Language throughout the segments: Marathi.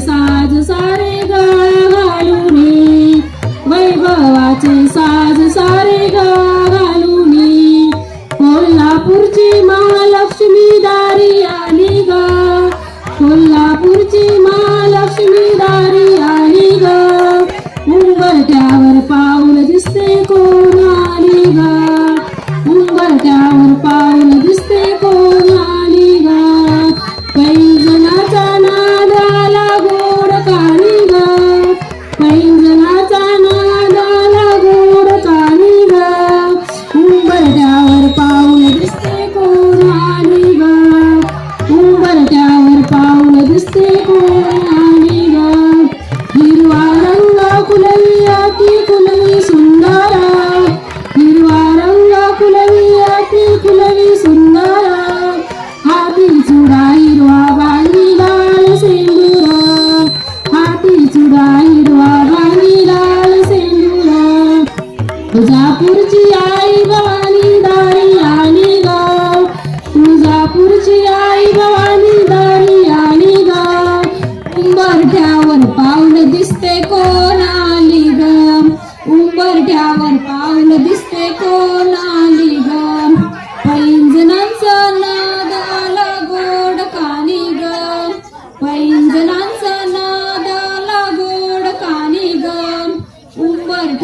साज सारे ग वैभवाचे साज सारे ग कोल्हापूरची महालक्ष्मी दारी आली ग. कोल्हापूरची महालक्ष्मी दारी आली ग. उंबरट्यावर पाऊल दिसते कोण आली ग. उंबरट्यावर पाऊल तुळजापूरची आई भवानी दारी आणि गाव. तुळजापूरची आई भवानी दारी आणि गाव. उंबरठ्यावर पाऊल दिसते कोण?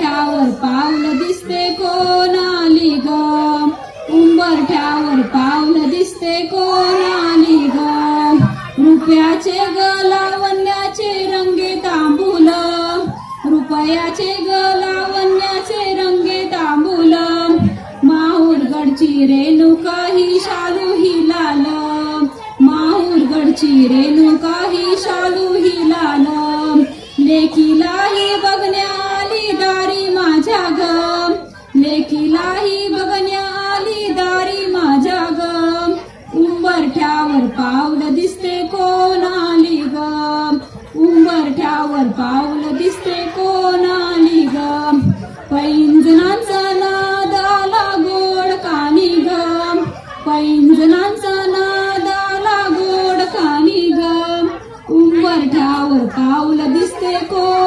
उंबरठ्यावर पावलं दिसते कोण आली ग? उंबरठ्यावर पावलं दिसते कोण आली ग? रुपयाचे ग लावण्याचे रंगे तांबूल. रुपयाचे ग लावण्याचे रंगे तांबूल. माहूरगडची रेणुका ही शालू ही लाल. माहूरगडची रेणुका ही शालू ही लाल लेकीलाही बघण्या उंबरठ्यावर पाऊल दिसते कोणाली ग उंबरठ्यावर पाऊल दिसते कोण आली ग पैंजनांचा नादाला गोड कानी ग पैंजनांचा नादाला गोड कानी ग उंबरठ्यावर पाऊल दिसते कोण